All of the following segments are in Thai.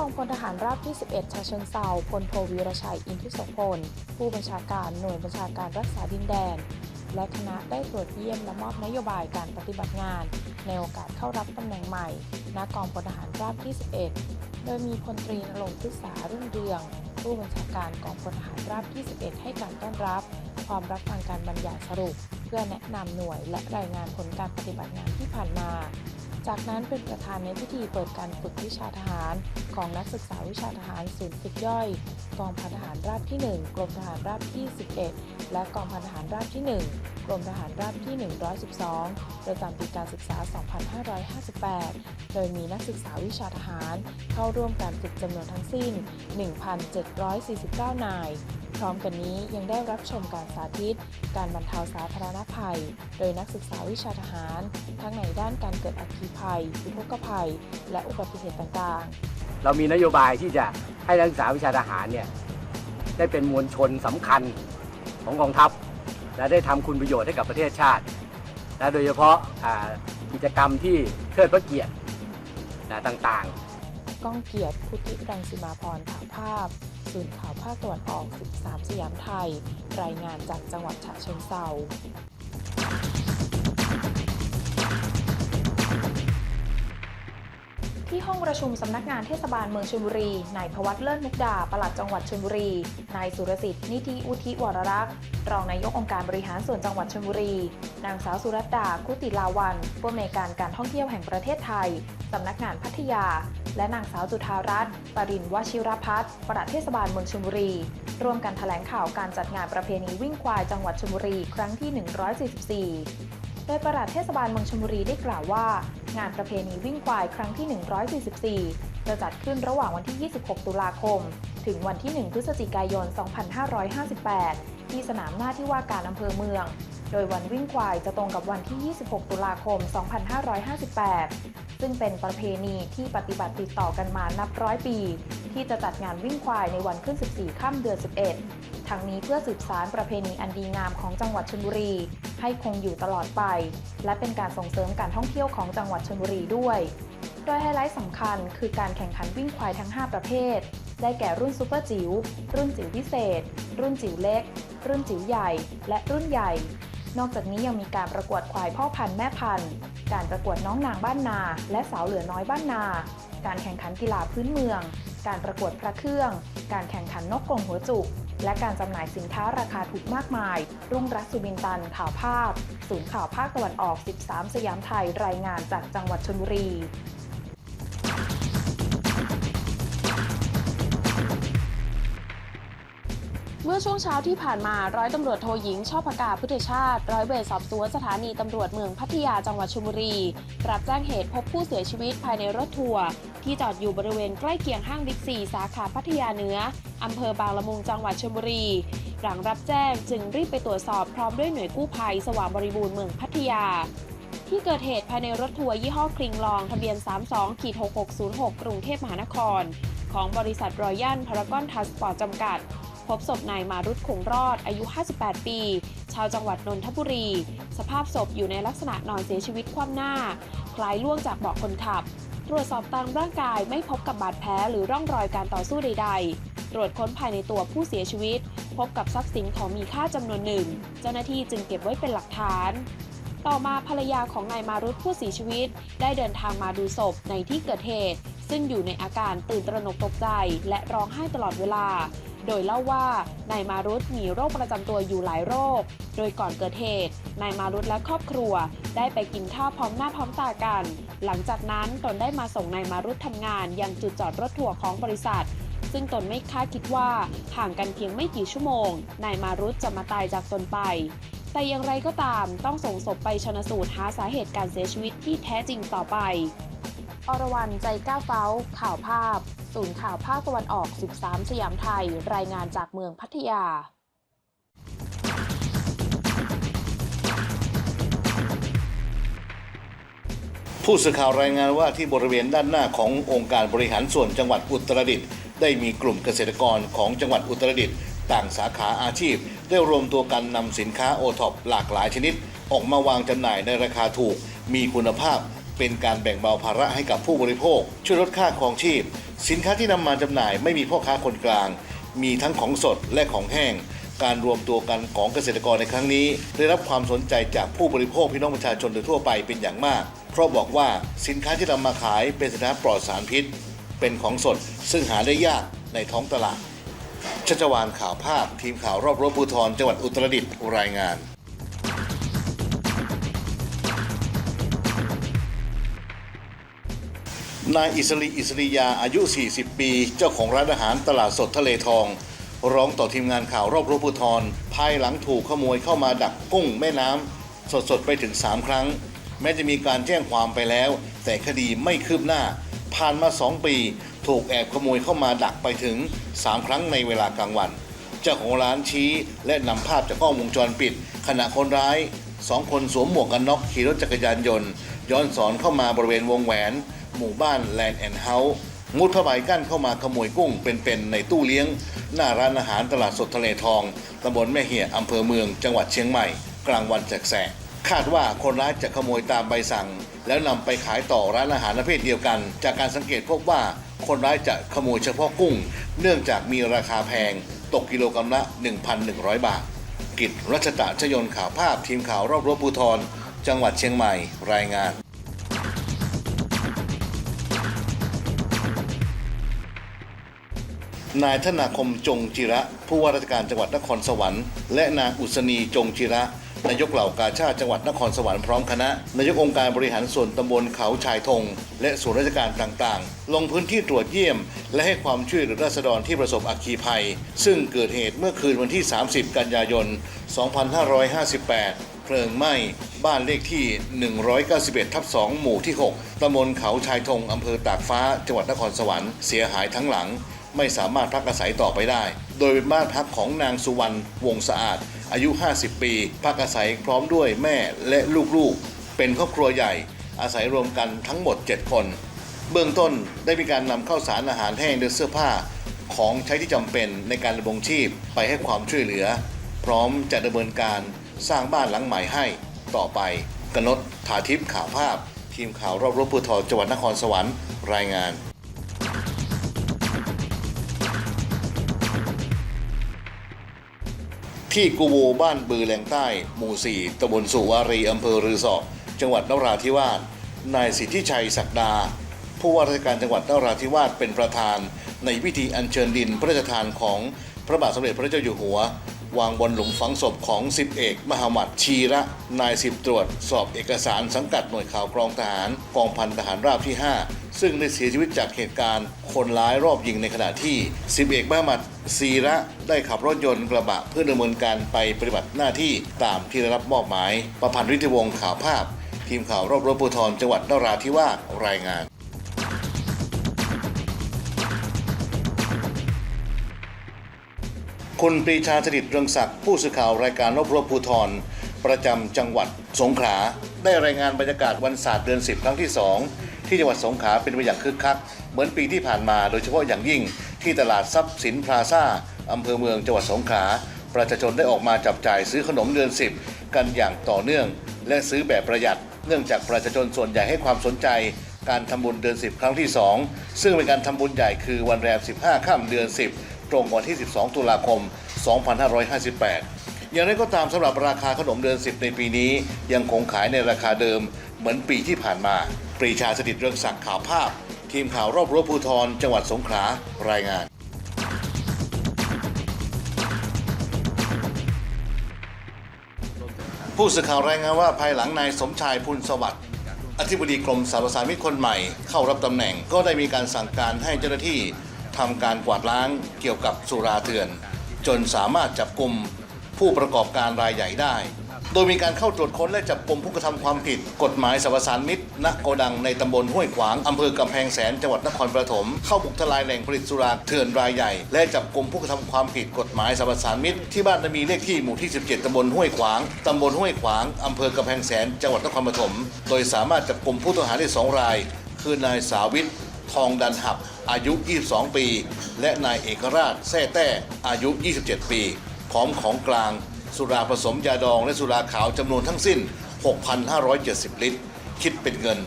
กองพลทหารราบที่ 11 ชาเชิงเซาพลโทวีรชัย อินทิโสพล ผู้บัญชาการหน่วยบัญชาการรักษาดินแดน และคณะได้ตรวจเยี่ยมและมอบนโยบายการปฏิบัติงาน ในโอกาสเข้ารับตำแหน่งใหม่ณกองพลทหารราบที่ 11 โดยมีพลตรีนรงค์พฤกษารุ่งเรือง ผู้บัญชาการกองพลทหารราบที่ 11 ให้การต้อนรับพร้อมรับฟังการบรรยายสรุป เพื่อแนะนำหน่วยและรายงานผลการปฏิบัติงานที่ผ่านมา จากนั้นเป็นประธานในพิธีเปิดการฝึกวิชาทหาร ของนักศึกษาวิชาทหารศูนย์ฝึกย่อยกองพันทหารราบที่ 1 กรมทหารราบที่ 11 และกองพันทหารราบที่ 1 กรมทหารราบที่ 112ประจำปีการศึกษา 2558 โดยมีนักศึกษาวิชาทหาร เข้าร่วมการฝึกจำนวนทั้งสิ้น 1,749 นาย พร้อมกันนี้ยังได้รับชมการสาธิต การบรรเทาสาธารณภัย โดยนักศึกษาวิชาทหาร ทั้งในด้านการเกิดอัคคีภัยอุทกภัย และอุบัติเหตุต่างๆ เรามีนโยบายที่จะให้นักศึกษาวิชาทหารเนี่ยได้เป็นมวลชนสำคัญ ของกองทัพ และได้ทำคุณประโยชน์ให้กับประเทศชาติ และโดยเฉพาะกิจกรรมที่เทิดพระเกียรติต่างๆ ก้องเกียรติพุทธิรังสิมาพรถ่ายภาพศูนย์ข่าวภาคตะวันออก 13 สยามไทย รายงานจากจังหวัดฉะเชิงเทรา ที่ห้องประชุมสำนักงานเทศบาลเมืองชลบุรี นายพวัตเลิศมุกดา ปลัดจังหวัดชลบุรี นายสุรสิทธิ์นิธิอุทิวรรักษ์ รองนายกองค์การบริหารส่วนจังหวัดชลบุรี นางสาวสุรัตดา คุติลาวันผู้อำนวยการการท่องเที่ยวแห่งประเทศไทย สำนักงานพัทยา และนางสาวจุธารัตน์ ปรินวชิรพัฒน์ปลัดเทศบาลเมืองชลบุรี ร่วมกันแถลงข่าวการจัดงานประเพณีวิ่งควายจังหวัดชลบุรี ครั้งที่ 144 ดยประหลัดเทศบาลเมืองชลบุรีได้กล่าวว่า งานประเพณีวิ่งควายครั้งที่ 144 จะจัดขึ้นระหว่างวันที่ 26 ตุลาคม ถึงวันที่ 1 พฤศจิกายน 2558 ที่สนามหน้าที่ว่าการอำเภอเมือง โดยวันวิ่งควายจะตรงกับวันที่ 26 ตุลาคม 2558 ซึ่งเป็นประเพณีที่ปฏิบัติติดต่อกันมานับร้อยปี ที่จะจัดงานวิ่งควายในวันขึ้น 14 ค่ำเดือน 11 ทั้งนี้เพื่อสืบสารประเพณีอันดีงามของจังหวัดชลบุรี ให้คงอยู่ตลอดไป และเป็นการส่งเสริมการท่องเที่ยวของจังหวัดชลบุรีด้วย โดยไฮไลท์สำคัญคือการแข่งขันวิ่งควายทั้ง 5 ประเภท ได้แก่รุ่นซูเปอร์จิ๋ว รุ่นจิ๋วพิเศษ รุ่นจิ๋วเล็ก รุ่นจิ๋วใหญ่ และรุ่นใหญ่ นอกจากนี้ยังมีการประกวดควายพ่อพันธุ์แม่พันธุ์ การประกวดน้องนางบ้านนา และสาวเหลือน้อยบ้านนา การแข่งขันกีฬาพื้นเมือง การประกวดพระเครื่อง การแข่งขันนกกรงหัวจุก และการจำหน่ายสินค้าราคาถูกมากมาย รุ่งรัตน์สุบินตัน ข่าวภาพ ศูนย์ข่าวภาคตะวันออก 13 สยามไทย รายงานจากจังหวัดชลบุรีเมื่อช่วงเช้าที่ผ่านมาร้อยตำรวจโทหญิงชอบพกาพุทธชาติ ร้อยเวรสอบสวนสถานีตำรวจเมืองพัทยาจังหวัดชลบุรี รับแจ้งเหตุพบผู้เสียชีวิตภายในรถทัวร์ ที่จอดอยู่บริเวณใกล้เคียงห้างบิ๊กซีสาขาพัทยาเหนืออำเภอบางละมุงจังหวัดชลบุรี หลังรับแจ้งจึงรีบไปตรวจสอบพร้อมด้วยหน่วยกู้ภัยสว่างบริบูรณ์เมืองพัทยา ที่เกิดเหตุภายในรถทัวร์ยี่ห้อคลิงลอง ทะเบียน 32ขีด6606 กรุงเทพมหานคร ของบริษัทรอยัลพารากอนทัสปอร์ตจำกัดพบศพนายมารุตคงรอด อายุ 58 ปี ชาวจังหวัดนนทบุรี สภาพศพอยู่ในลักษณะนอนเสียชีวิตคว่ำหน้า คล้ายล่วงจากเบาะคนขับ ตรวจสอบตามร่างกายไม่พบกับบาดแผลหรือร่องรอยการต่อสู้ใด ๆ ตรวจค้นภายในตัวผู้เสียชีวิต พบกับทรัพย์สินของมีค่าจำนวนหนึ่ง เจ้าหน้าที่จึงเก็บไว้เป็นหลักฐาน ต่อมาภรรยาของนายมารุธผู้เสียชีวิต ได้เดินทางมาดูศพในที่เกิดเหตุ ซึ่งอยู่ในอาการตื่นตระหนกตกใจ และร้องไห้ตลอดเวลา โดยเล่าว่านายมารุตมีโรคประจำตัวอยู่หลายโรค โดยก่อนเกิดเหตุนายมารุตและครอบครัว ได้ไปกินข้าวพร้อมหน้าพร้อมตากัน หลังจากนั้นตนได้มาส่งนายมารุตทำงานยังจุดจอดรถทัวร์ของบริษัท ซึ่งตนไม่คาดคิดว่าห่างกันเพียงไม่กี่ชั่วโมงนายมารุตจะมาตายจากตนไปแต่อย่างไรก็ตามต้องส่งศพไปชนสูตรหาสาเหตุการเสียชีวิตที่แท้จริงต่อไป อรวรรณใจก้าเฝ้า ข่าวภาพ ศูนย์ข่าวภาคตะวันออก 13 สยามไทย รายงานจากเมืองพัทยาผู้สื่อข่าวรายงานว่าที่บริเวณด้านหน้าขององค์การบริหารส่วนจังหวัดอุตรดิตถ์ได้มีกลุ่มเกษตรกรของจังหวัดอุตรดิตถ์ต่างสาขาอาชีพ ได้รวมตัวกันนำสินค้าโอท็อปหลากหลายชนิด ออกมาวางจำหน่ายในราคาถูก มีคุณภาพ เป็นการแบ่งเบาภาระให้กับผู้บริโภค ช่วยลดค่าครองชีพ สินค้าที่นำมาจำหน่ายไม่มีพ่อค้าคนกลาง มีทั้งของสดและของแห้ง การรวมตัวกันของเกษตรกรในครั้งนี้ ได้รับความสนใจจากผู้บริโภคพี่น้องประชาชนโดยทั่วไปเป็นอย่างมาก เพราะบอกว่าสินค้าที่นำมาขายเป็นสินค้าปลอดสารพิษ เป็นของสดซึ่งหาได้ยากในท้องตลาดชัชวานข่าวภาพ ทีมข่าวรอบรั้วภูธรจังหวัดอุตรดิตถ์รายงาน นายอิสรีอิสริยาอายุ 40 ปี เจ้าของร้านอาหารตลาดสดทะเลทอง ร้องต่อทีมงานข่าวรอบรั้วภูธรภายหลังถูกขโมยเข้ามาดักกุ้งแม่น้ำสดๆ ไปถึง 3 ครั้ง แม้จะมีการแจ้งความไปแล้ว แต่คดีไม่คืบหน้า ผ่านมา 2 ปี ถูกแอบขโมยเข้ามาดักไปถึง 3 ครั้งในเวลากลางวัน เจ้าของร้านชี้และนำภาพจากกล้องวงจรปิด ขณะคนร้ายสองคนสวมหมวกกันน็อกขี่รถจักรยานยนต์ ย้อนสอนเข้ามาบริเวณวงแหวน หมู่บ้านแลนด์แอนด์เฮาส์มุดผ้าใบกั้นเข้ามาขโมยกุ้งเป็นๆในตู้เลี้ยง หน้าร้านอาหารตลาดสดทะเลทองตำบลแม่เหี่ยอำเภอเมืองจังหวัดเชียงใหม่ กลางวันแสกคาดว่าคนร้ายจะขโมยตามใบสั่ง แล้วนำไปขายต่อร้านอาหารประเภทเดียวกัน จากการสังเกตพบว่าคนร้ายจะขโมยเฉพาะกุ้ง เนื่องจากมีราคาแพง ตกกิโลกรัมละ 1,100 บาท กิจรัชตะชยนข่าวภาพทีมข่าวรอบรั้วภูธรจังหวัดเชียงใหม่รายงาน นายธนาคมจงจิระ ผู้ว่าราชการจังหวัดนครสวรรค์ และนางอุศนีจงจิระ นายกเหล่ากาชาติจังหวัดนครสวรรค์พร้อมคณะ นายกองค์การบริหารส่วนตำบลเขาชายธง และส่วนราชการต่างๆ ลงพื้นที่ตรวจเยี่ยม และให้ความช่วยเหลือราษฎรที่ประสบอัคคีภัย ซึ่งเกิดเหตุเมื่อคืนวันที่ 30 กันยายน 2558 เพลิงไหม้บ้านเลขที่ 191 ทับ 2 หมู่ที่ 6ตำบลเขาชายธงอำเภอตากฟ้า จังหวัดนครสวรรค์ เสียหายทั้งหลัง ไม่สามารถพักอาศัยต่อไปได้ โดยเป็นบ้านพักของนางสุวรรณวงสะอาด อายุ 50 ปี พักอาศัยพร้อมด้วยแม่และลูกๆ เป็นครอบครัวใหญ่ อาศัยรวมกันทั้งหมด 7 คน เบื้องต้นได้มีการนำข้าวสารอาหารแห้งและเสื้อผ้า ของใช้ที่จำเป็นในการดำรงชีพไปให้ความช่วยเหลือ พร้อมจะดำเนินการสร้างบ้านหลังใหม่ให้ต่อไปกนกถาทิพย์ข่าวภาพ ทีมข่าวรอบรบภูธรจังหวัดนครสวรรค์รายงาน ที่กูโวบ้านบือแหลงใต้ หมู่ 4ตำบลสุวารีอำเภอรือสอจังหวัดนราธิวาสนายสิทธิชัยศักดา ผู้ว่าราชการจังหวัดนราธิวาสเป็นประธาน ในพิธีอัญเชิญดินพระราชทานของพระบาทสมเด็จพระเจ้าอยู่หัว วางบนหลุมฝังศพของสิบเอกมหามัดชีระ นายสิบตรวจ สอบเอกสารสังกัดหน่วยข่าวกรองทหาร กองพันทหารราบที่ 5 ซึ่งได้เสียชีวิตจากเหตุการณ์ คนร้ายรอบยิงในขณะที่สิบเอกมหามัดซีระได้ขับรถยนต์กระบะเพื่อดำเนินการไปปฏิบัติหน้าที่ตามที่ได้รับมอบหมาย ประพันธ์ฤทธิวงศ์ข่าวภาพ ทีมข่าวรอบรบภูธรจังหวัดนราธิวาสรายงานคุณปรีชาสถิตเรืองศักดิ์ผู้สื่อข่าวรายการรบรบภูธรประจำจังหวัดสงขลาได้รายงานบรรยากาศวันศาสตร์เดือน 10 ครั้งที่ 2 ที่จังหวัดสงขลาเป็นไปอย่างคึกคัก เหมือนปีที่ผ่านมาโดยเฉพาะอย่างยิ่งที่ตลาดทรัพย์สินพลาซ่าอำเภอเมืองจังหวัดสงขลาประชาชนได้ออกมาจับจ่ายซื้อขนมเดือน 10 กันอย่างต่อเนื่อง และซื้อแบบประหยัด เนื่องจากประชาชนส่วนใหญ่ให้ความสนใจ การทำบุญเดือน 10 ครั้งที่ 2 ซึ่งเป็นการทำบุญใหญ่คือวันแรม 15 ค่ำเดือน 10 ตรงวันที่ 12 ตุลาคม 2558 อย่างไรก็ตามสำหรับราคาขนมเดือน 10 ในปีนี้ ยังคงขายในราคาเดิมเหมือนปีที่ผ่านมา ปรีชาสถิตเรืองศักดิ์ข่าวภาพ ทีมข่าวรอบรั้วภูธรจังหวัดสงขลารายงานผู้สื่อข่าวรายงานว่าภายหลังนายสมชายพุนสวัสดิ์อธิบดีกรมสารสารมิตรคนใหม่เข้ารับตำแหน่งก็ได้มีการสั่งการให้เจ้าหน้าที่ทำการกวาดล้างเกี่ยวกับสุราเถื่อน จนสามารถจับกลุ่ม ผู้ประกอบการรายใหญ่ได้ โดยมีการเข้าตรวจค้นและจับกลุ่มผู้กระทำความผิด กฎหมายสารสารมิตรณโกดังในตำบลห้วยขวางอำเภอกำแพงแสนจังหวัดนครปฐมเข้าบุกทลายแหล่งผลิตสุราเถื่อนรายใหญ่ และจับกลุ่มผู้กระทำความผิดกฎหมายสารสารมิตรที่บ้านนามีเลขที่หมู่ที่ 17ตำบลห้วยขวางตำบลห้วยขวางอำเภอกำแพงแสนจังหวัดนครปฐมโดยสามารถจับกลุ่มผู้ต้องหาได้สองราย คือนายสาวิททองดันหับอายุ 22 ปี และนายเอกราชแท่แต้อายุ 27 ปี พร้อมของกลาง สุราผสมยาดองและสุราขาวจำนวนทั้งสิ้น 6,570 ลิตร คิดเป็นเงิน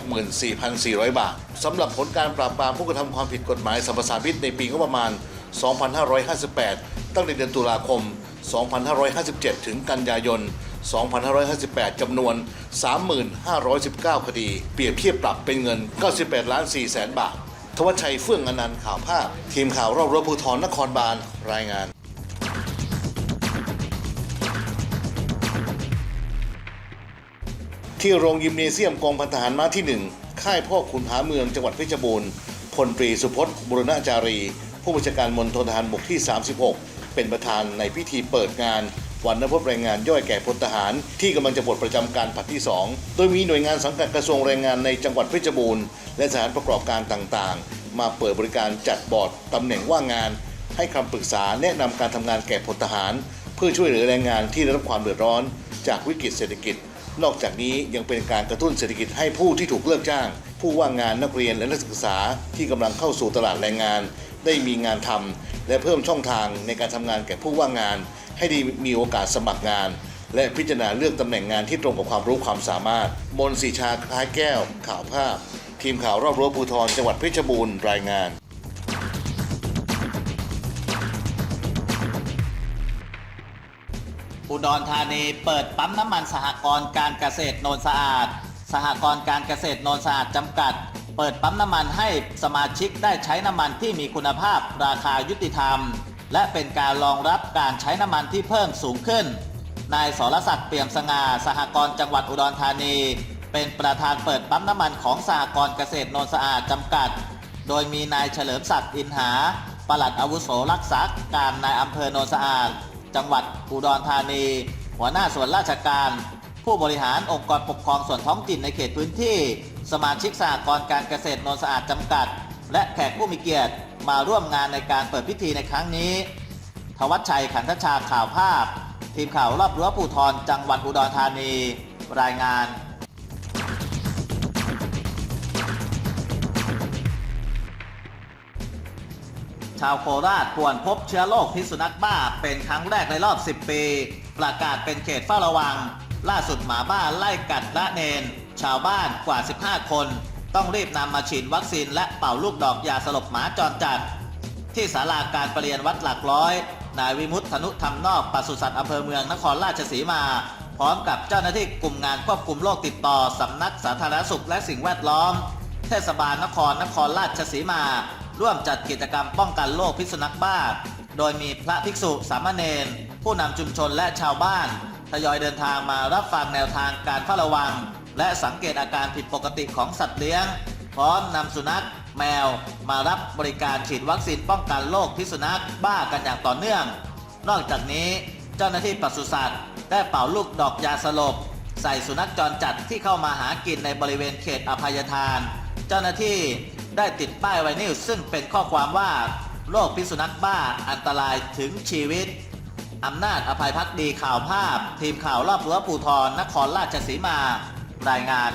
464,400 บาทสำหรับผลการปราบปรามผู้กระทำความผิดกฎหมายสรรพสามิตในปีงบประมาณ 2558 ตั้งแต่เดือนตุลาคม 2557 ถึงกันยายน 2558 จำนวน 3519 คดี เปรียบเทียบปรับเป็นเงิน 98 ล้าน4แสนบาท ทวัชชัยเฟื่องอนันต์ข่าวภาพ ทีมข่าวรอบรบภูธรนครบาลรายงาน ที่โรงยิมเนเซียมกองพันทหารม้าที่ 1 ค่ายพ่อขุนหาเมืองจังหวัดเพชรบูรณ์พลตรีสุพจน์บุรณาจารี ผู้บัญชาการมณฑลทหารบกที่ 36 เป็นประธานในพิธีเปิดงานวันนับพบแรงงานย่อยแก่พลทหาร ที่กำลังจะปลดประจำการผัดที่ 2 โดยมีหน่วยงานสังกัดกระทรวงแรงงานในจังหวัดเพชรบูรณ์และสถานประกอบการต่างๆ มาเปิดบริการจัดบอร์ดตำแหน่งว่างงาน ให้คำปรึกษาแนะนำการทำงานแก่พลทหาร เพื่อช่วยเหลือแรงงานที่ได้รับความเดือดร้อน จากวิกฤตเศรษฐกิจ นอกจากนี้ยังเป็นการกระตุ้นเศรษฐกิจให้ผู้ที่ถูกเลิกจ้าง ผู้ว่างงานนักเรียนและนักศึกษาที่กำลังเข้าสู่ตลาดแรงงาน ได้มีงานทำและเพิ่มช่องทางในการทำงานแก่ผู้ว่างงาน ให้ได้มีโอกาสสมัครงาน และพิจารณาเลือกตำแหน่งงานที่ตรงกับความรู้ความสามารถ มนสีชาคล้ายแก้ว ข่าวภาพ ทีมข่าวรอบรั้วภูธรจังหวัดเพชรบูรณ์รายงาน อุดรธานีเปิดปั๊มน้ำมันสหกรณ์การเกษตรโนนสะอาด สหกรณ์การเกษตรโนนสะอาดจำกัด เปิดปั๊มน้ำมันให้สมาชิกได้ใช้น้ำมันที่มีคุณภาพราคายุติธรรม และเป็นการรองรับการใช้น้ำมันที่เพิ่มสูงขึ้น นายสรศักดิ์เปี่ยมสง่าสหกรณ์จังหวัดอุดรธานี เป็นประธานเปิดปั๊มน้ำมันของสหกรณ์เกษตรโนนสะอาดจำกัด โดยมีนายเฉลิมศักดิ์อินหาปลัดอาวุโสรักษาการนายอำเภอโนนสะอาด จังหวัดอุดรธานี หัวหน้าส่วนราชการ ผู้บริหารองค์กรปกครองส่วนท้องถิ่นในเขตพื้นที่ สมาชิกสหกรณ์การเกษตรนนสะอาดจำกัด และแขกผู้มีเกียรติมาร่วมงานในการเปิดพิธีในครั้งนี้ ทวัชชัยขันธชาข่าวภาพ ทีมข่าวรอบรั้วภูทรจังหวัดอุดรธานี รายงานาวโคราชป่วนพบเชื้อโรคพิษสุนัขบ้าเป็นครั้งแรกในรอบ 10 ปี ประกาศเป็นเขตเฝ้าระวัง ล่าสุดหมาบ้าไล่กัดละเนน ชาวบ้านกว่า 15 คน ต้องรีบนำมาฉีดวัคซีนและเป่าลูกดอกยาสลบหมาจรจัด ที่ศาลาการประเรียนวัดหลักร้อย นายวิมุตธนุธรรมนอกปศุสัตว์อำเภอเมืองนครราชสีมา พร้อมกับเจ้าหน้าที่กลุ่มงานควบคุมโรคติดต่อสำนักสาธารณสุขและสิ่งแวดล้อม เทศบาลนครนครราชสีมา ร่วมจัดกิจกรรมป้องกันโรคพิษสุนัขบ้า โดยมีพระภิกษุสามเณรผู้นำชุมชนและชาวบ้านทยอยเดินทางมารับฟังแนวทางการเฝ้าระวัง และสังเกตอาการผิดปกติของสัตว์เลี้ยง พร้อมนำสุนัข แมว มารับบริการฉีดวัคซีนป้องกันโรคพิษสุนัขบ้ากันอย่างต่อเนื่อง นอกจากนี้เจ้าหน้าที่ปศุสัตว์ได้เป่าลูกดอกยาสลบ ใส่สุนัขจรจัดที่เข้ามาหากินในบริเวณเขตอภัยทาน เจ้าหน้าที่ ได้ติดป้ายไวนิลซึ่งเป็นข้อความว่าโรคพิษสุนัขบ้าอันตรายถึงชีวิต อำนาจอภัยพักดีข่าวภาพ ทีมข่าวรอบรั้วปูทรนครราชสีมา รายงาน